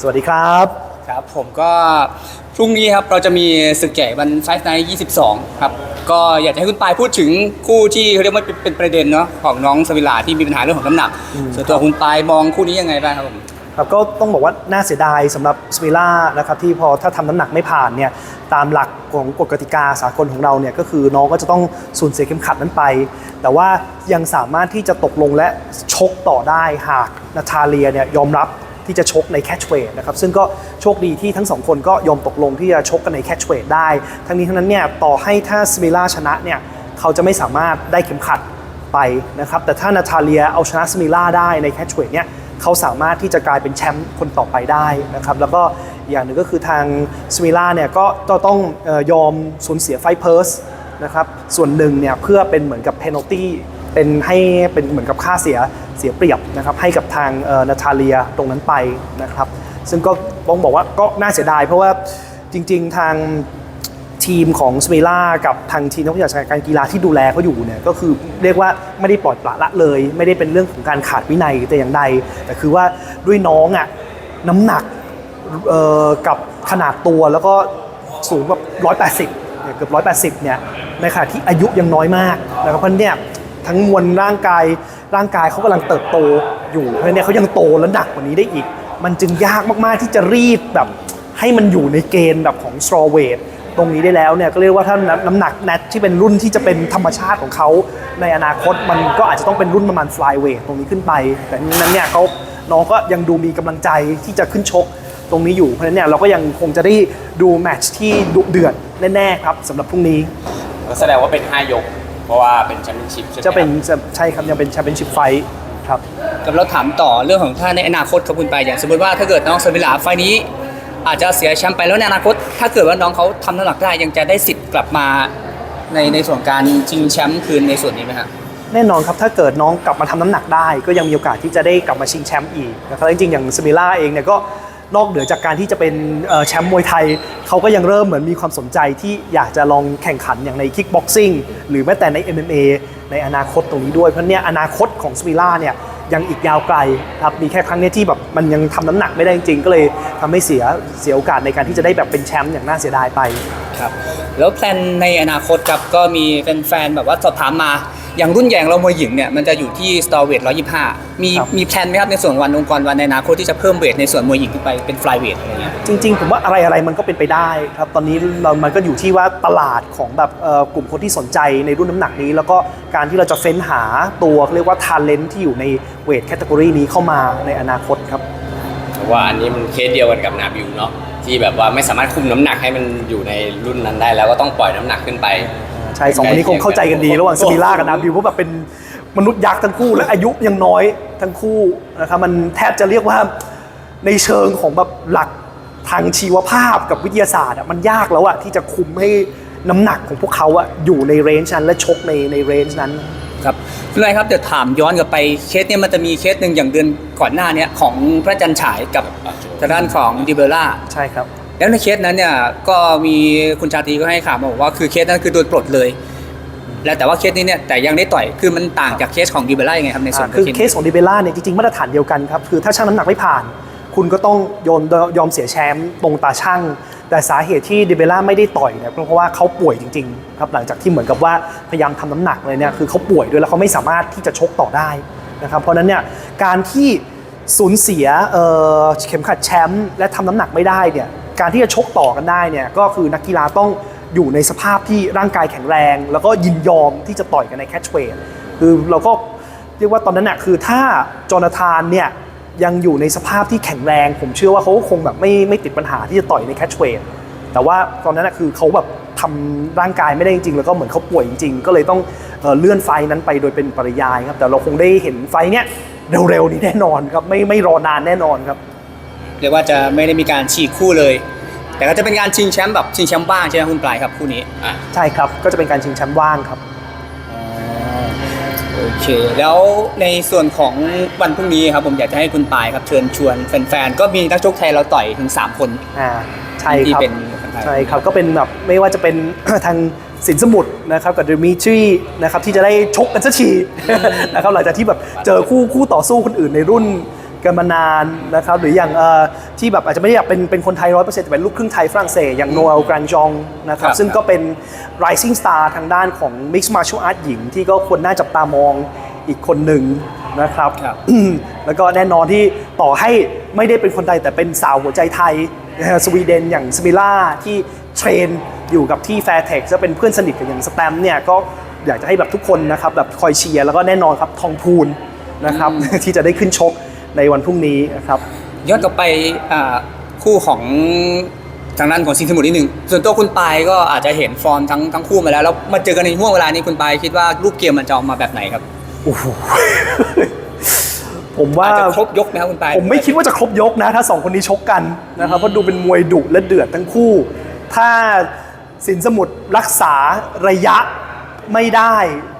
สวัสดีครับ ครับ ผมก็พรุ่งนี้ครับเราจะมีศึกใหญ่วันไฟท์ไนท์22 ครับ ก็อยากจะให้คุณปายพูดถึงคู่ที่เขาเรียกว่าเป็นเป็นประเด็นเนาะของน้องสวิลาที่มีปัญหาเรื่องของน้ำหนัก ส่วนตัวคุณปายมองคู่นี้ยังไงบ้างครับผมครับก็ต้องบอกว่าน่าเสียดายสำหรับสมิล่านะครับที่พอถ้าทำน้ำหนักไม่ผ่านเนี่ยตามหลักของกฎกติกาสากลของเราเนี่ยก็คือน้องก็จะต้องสูญเสียเข็มขัดนั้นไป แต่ว่ายังสามารถที่จะตกลงและชกต่อได้หากนาทาเลียเนี่ยยอมรับ ที่จะชกในแคชเวทนะครับซึ่งก็โชคดีที่ทั้งสองคนก็ยอมตกลงที่จะชกกันในแคชเวทได้ ทั้งนี้ทั้งนั้นเนี่ยต่อให้ถ้าสมิล่าชนะเนี่ยเขาจะไม่สามารถได้เข็มขัดไปนะครับแต่ถ้านาทาเลียเอาชนะสมิล่าได้ในแคชเวทเนี่ยเขาสามารถที่จะกลายเป็นแชมป์คนต่อไปได้นะครับแล้วก็อย่างหนึ่งก็คือทางสมิล่าเนี่ยก็ต้องยอมสูญเสียไฟเพิร์สนะครับส่วนหนึ่งเนี่ยเพื่อเป็นเหมือนกับเพน a l ตี้ เป็นให้เป็นเหมือนกับค่าเสียเสียเปรียบนะครับให้กับทางนาทาเลียตรงนั้นไปนะครับ ซึ่งก็ต้องบอกว่าก็น่าเสียดายเพราะว่าจริง ๆทางทีมของสเมล่ากับทางทีมนักวิชาการกีฬาที่ดูแลเขาอยู่เนี่ยก็คือเรียกว่าไม่ได้ปล่อยปละละเลย ไม่ได้เป็นเรื่องของการขาดวินัยแต่อย่างใด แต่คือว่าด้วยน้องอะ่ะน้ำหนักกับขนาดตัวแล้วก็สูงแบบ180เนี่ยเกือบ180เนี่ยในขณะที่อายุยังน้อยมากนะครับเพราะเนี่ย ทั้งมวลร่างกาย ร่างกายเขากำลังเติบโตอยู่ เพราะฉะนั้นเนี่ยเขายังโตและหนักกว่านี้ได้อีก มันจึงยากมากๆที่จะรีดแบบให้มันอยู่ในเกณฑ์แบบของ straw weight ตรงนี้ได้แล้วเนี่ยก็เรียกว่าถ้าน้ำหนักแนทที่เป็นรุ่นที่จะเป็นธรรมชาติของเขาในอนาคตมันก็อาจจะต้องเป็นรุ่นประมาณ fly weight ตรงนี้ขึ้นไป แต่นี้นั้นเนี่ยเขาน้องก็ยังดูมีกำลังใจที่จะขึ้นชกตรงนี้อยู่ เพราะฉะนั้นเนี่ยเราก็ยังคงจะได้ดูแมตช์ที่ดุเดือดแน่ๆครับสำหรับพรุ่งนี้ก็แสดงว่าเป็น 5 ยก เพราะว่าเป็นแชมเปี้ยนชิพใช่ไหมจะเป็นครับใช่ครับยังเป็นแชมเปี้ยนชิพไฟครับกับเราถามต่อเรื่องของถ้าในอนาคตครับคุณปายอย่างสมมติว่าถ้าเกิดน้องสวิลาไฟท์นี้ อาจจะเสียแชมป์ไปแล้วในอนาคต ถ้าเกิดว่าน้องเขาทำน้ำหนักได้ยังจะได้สิทธิ์กลับมาในในส่วนการชิงแชมป์คืนในส่วนนี้ไหมครับแน่นอนครับถ้าเกิดน้องกลับมาทำน้ำหนักได้ ก็ยังมีโอกาสที่จะได้กลับมาชิงแชมป์อีกนะครับจริงๆอย่างสมิล่าเองเนี่ยก็ นอกเหนือจากการที่จะเป็นแชมป์มวยไทย เขาก็ยังเริ่มเหมือนมีความสนใจที่อยากจะลองแข่งขันอย่างในคิกบ็อกซิ่งหรือแม้แต่ใน MMA ในอนาคตตรงนี้ด้วย เพราะเนี่ยอนาคตของสมิล่าเนี่ยยังอีกยาวไกลครับมีแค่ครั้งนี้ที่แบบมันยังทำน้ำหนักไม่ได้จริงๆ ก็เลยทำให้เสียเสียโอกาสในการที่จะได้แบบเป็นแชมป์อย่างน่าเสียดายไปครับแล้วแพลนในอนาคตครับก็มีแฟนๆแบบว่าสอบถามมา อย่างรุ่นใหญ่ของเรามวยหญิงเนี่ยมันจะอยู่ที่สตอร์เวท125มีครับ มีแพลนไหมครับในส่วนวันองค์กรวันในอนาคตที่จะเพิ่มเวทในส่วนมวยหญิงขึ้นไปเป็นฟลายเวทอะไรเงี้ย จริงๆ ผมว่าอะไรอะไรมันก็เป็นไปได้ครับ ตอนนี้เรามันก็อยู่ที่ว่าตลาดของแบบเอ่อกลุ่มคนที่สนใจในรุ่นน้ำหนักนี้ แล้วก็การที่เราจะเฟ้นหาตัวเรียกว่าท a เลน t ที่อยู่ในเวทแคตตากรีนี้เข้ามาในอนาคตครับ เพราะว่าอันนี้มันเคสเดียวกันกับนาบิวเนาะที่แบบว่าไม่สามารถคุมน้ำหนักให้มันอยู่ในรุ่นนั้นได้แล้วก็ต้องปล่อยน้ำหนักขึ้นไป ใช่สองคนนี้คงเข้าใจกันดีระหว่างสมิล่ากับนาบิวเพราะแบบเป็นมนุษย์ยักษ์ทั้งคู่และอายุยังน้อยทั้งคู่นะครับมันแทบจะเรียกว่าในเชิงของแบบหลักทางชีวภาพกับวิทยาศาสตร์อะมันยากแล้วอะที่จะคุมให้น้ำหนักของพวกเขาอะอยู่ในเรนจ์นั้นและชกในในเรนจ์นั้นครับคุณนายครับเดี๋ยวถามย้อนกลับไปเคสเนี่ยมันจะมีเคสหนึ่งอย่างเดือนก่อนหน้าเนี้ยของพระจันทร์ฉายกับทางด้านของดิเบล่าใช่ครับ แล้วในเคสนั้นเนี่ยก็มีคุณชาตรีก็ให้ข่าวมาบอกว่าคือเคสนั้นคือโดนปลดเลย แล้วแต่ว่าเคสนี้เนี่ยแต่ยังได้ต่อยคือมันต่างจากเคสของดิเบล่ายังไงครับในส่วนอ่าคือเคสของดิเบล่าเนี่ยจริงๆมาตรฐานเดียวกันครับคือถ้าช่างน้ำหนักไม่ผ่าน คุณก็ต้องยอมยอมเสียแชมป์ตรงตาช่าง แต่สาเหตุที่ดิเบล่าไม่ได้ต่อยเนี่ยเพราะว่าเขาป่วยจริงๆครับหลังจากที่เหมือนกับว่าพยายามทำน้ำหนักเลยเนี่ยคือเขาป่วยด้วยแล้วเขาไม่สามารถที่จะชกต่อได้นะครับเพราะฉะนั้นเนี่ยการที่สูญเสียเอ่อเข็มขัดแชมป์และทำน้ำหนักไม่ได้เนี่ย การที่จะชกต่อกันได้เนี่ยก็คือนักกีฬาต้องอยู่ในสภาพที่ร่างกายแข็งแรง แล้วก็ยินยอมที่จะต่อยกันในแคชเวทคือเราก็เรียกว่าตอนนั้นน่ะคือถ้าจอนาธานเนี่ยยังอยู่ในสภาพที่แข็งแรง ผมเชื่อว่าเขาคงแบบไม่ไม่ติดปัญหาที่จะต่อยในแคชเวทแต่ว่าตอนนั้นน่ะคือเขาแบบทำร่างกายไม่ได้จริงๆ แล้วก็เหมือนเขาป่วยจริงๆ ก็เลยต้องเลื่อนไฟนั้นไปโดยเป็นปริยายครับ แต่เราคงได้เห็นไฟเนี้ยเร็วๆนี้แน่นอนครับไม่ไม่รอนานแน่นอนครับ เรียกว่าจะไม่ได้มีการฉีกคู่เลย แต่ก็จะเป็นการชิงแชมป์แบบชิงแชมป์บ้างใช่ไหมคุณปลายครับคู่นี้อะใช่ครับ ก็จะเป็นการชิงแชมป์ว่างครับ โอเค แล้วในส่วนของวันพรุ่งนี้ครับผมอยากจะให้คุณปายครับเชิญชวนแฟนๆก็มีนักชกไทยเราต่อยถึง 3 คนอ่า ใช่ที่ครับ เป็นคนไทย ใช่ครับก็เป็นแบบไม่ว่าจะเป็น ทางสินสมุทรนะครับกับเดมิทรีนะครับที่จะได้ชกกันสักทีนะครับหลังจากที่แบบเจอคู่คู่ต่อสู้คนอื่นในรุ่น กันมานานนะครับหรืออย่างเอ่อที่แบบอาจจะไม่ได้แบบเป็นเป็นคนไทยร้อยเปอร์เซ็นต์แต่เป็นลูกครึ่งไทยฝรั่งเศสอย่างโนเอลกรังจองนะครับครับซึ่งก็เป็น rising star ทางด้านของ mixed martial art หญิง ที่ก็ควรน่าจับตามองอีกคนหนึ่งนะครับครับอืมแล้วก็แน่นอนที่ต่อให้ไม่ได้เป็นคนไทยแต่เป็นสาวหัวใจไทยนะฮะสวีเดนอย่างสมิล่าที่เทรนอยู่กับที่ Fairtex จะเป็นเพื่อนสนิทกันอย่างสแตมป์เนี่ยก็อยากจะให้แบบทุกคนนะครับแบบคอยเชียร์แล้วก็แน่นอนครับทองพูนนะครับที่จะได้ขึ้นชก ในวันพรุ่งนี้นะครับย้อนกลับไปอ่าคู่ของทางด้านของสิงห์สมุทรนิดนึงส่วนตัวคุณปายก็อาจจะเห็นฟอร์มทั้งทั้งคู่มาแล้วแล้วมาเจอกันในห่วงเวลานี้คุณปายคิดว่ารูปเกมมันจะออกมาแบบไหนครับโอ้โหผมว่าอาจจะครบยกไหมครับคุณปายผมไม่คิดว่าจะครบยกนะ ถ้าสองคนนี้ชกกันนะครับเพราะดูเป็นมวยดุและเดือดทั้งคู่ ถ้าสินสมุทรรักษาระยะไม่ได้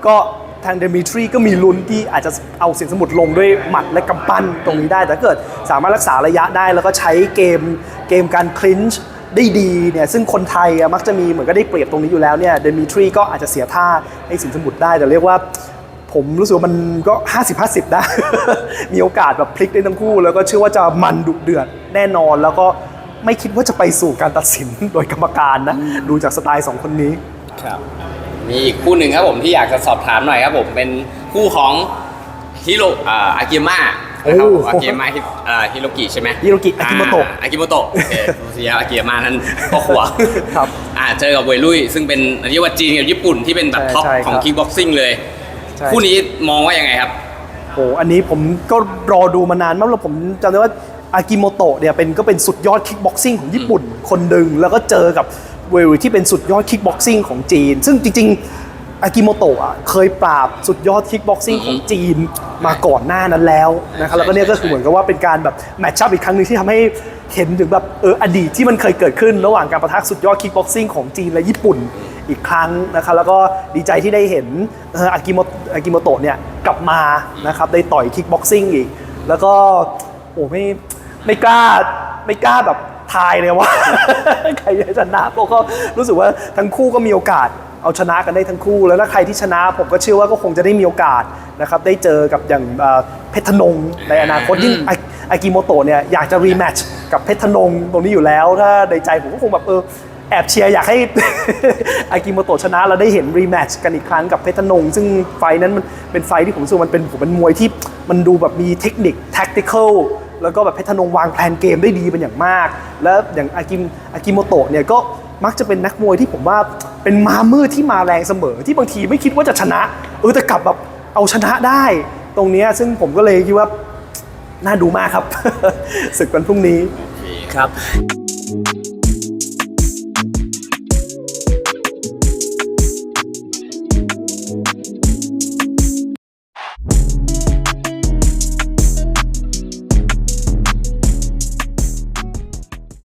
ก็ ทางเดมิทรีก็มีลุ้นที่อาจจะเอาสินสมุทรลงด้วยหมัดและกำปั้นตรงนี้ได้แต่เกิดสามารถรักษาระยะได้แล้วก็ใช้เกมเกมการคลินช์ได้ดีเนี่ยซึ่งคนไทยมักจะมีเหมือนก็ได้เปรียบตรงนี้อยู่แล้วเนี่ยเดมิทรีก็อาจจะเสียท่าให้สินสมุทรได้แต่เรียกว่าผมรู้สึกว่ามันก็ 50 50ได้มีโอกาสแบบพลิกได้ทั้งคู่ แล้วก็เชื่อว่าจะมันดุเดือดแน่นอน แล้วก็ไม่คิดว่าจะไปสู่การตัดสินโดยกรรมการนะ ดูจากสไตล์สองคนนี้ครับ มีอีกคู่หนึ่งครับผมที่อยากจะสอบถามหน่อยครับผมเป็นคู่ของฮิโรอ่าอากิมะนะครับผมโอ้อากิมะฮิอ่าฮิโรกิใช่ไหมฮิโรกิอากิโมโตะอากิโมโตะโอเคเสียอากิมะนั้นพ่อขวาครับอ่าเจอกับเวยลุยซึ่งเป็นเรียกว่าจีนกับญี่ปุ่นที่เป็นแบบใช่ท็อปใช่ของครับ คิกบ็อกซิ่งเลย ใช่คู่นี้มองว่ายังไงครับ โอ้อันนี้ผมก็รอดูมานานมากแล้วผมจำได้ว่าอากิโมโตะเนี่ยเป็นก็เป็นสุดยอดคิกบ็อกซิ่งของญี่ปุ่นคนหนึ่งแล้วก็เจอกับ เวรุที่เป็นสุดยอดคิกบ็อกซิ่งของจีน ซึ่งจริงๆอากิโมโตะอะเคยปราบสุดยอดคิกบ็อกซิ่งของจีนมาก่อนหน้านั้นแล้วนะครับแล้วก็เนี่ยก็คือเหมือนกับว่าเป็นการแบบแมทช์อัพอีกครั้งหนึงที่ทำให้เห็นถึงแบบเอออดีตที่มันเคยเกิดขึ้น ระหว่างการประทะสุดยอดคิกบ็อกซิ่งของจีนและญี่ปุ่นอีกครั้งนะครับแล้วก็ดีใจที่ได้เห็นเอ่ออากิโมอากิโมโตะเนี่ยกลับมานะครับได้ต่อยคิกบ็อกซิ่งอีก แล้วก็โอ้ไม่ไม่กล้าไม่กล้าแบบ ทายเลยว่า ใครจะชนะเพราะก็รู้สึกว่าทั้งคู่ก็มีโอกาสเอาชนะกันได้ทั้งคู่แล้วถ้าใครที่ชนะผมก็เชื่อว่าก็คงจะได้มีโอกาสนะครับได้เจอกับอย่างเอ่อเพชรธนงในอนาคตยิ่งอาอากิโมโตะเนี่ยอยากจะรีแมตช์กับเพชรธนงตรงนี้อยู่แล้ว ถ้าในใจผมก็คงแบบเออแอบเชียร์อยากให้อากิโมโตะชนะเราได้เห็นรีแมตช์กันอีกครั้งกับเพชรธนง ซึ่งไฟท์นั้นมันเป็นไฟท์ที่ผมรู้สึกว่ามันเป็นผมเป็นมวยที่มันดูแบบมีเทคนิค tactical แล้วก็แบบเพชรธนงวางแผนเกมได้ดีเป็นอย่างมาก แล้วอย่างอากิมอากิโมโตะเนี่ยก็มักจะเป็นนักมวยที่ผมว่าเป็นมามืดที่มาแรงเสมอ ที่บางทีไม่คิดว่าจะชนะเออแต่กลับแบบเอาชนะได้ ตรงนี้ซึ่งผมก็เลยคิดว่าน่าดูมากครับศึกวันพรุ่งนี้ครับ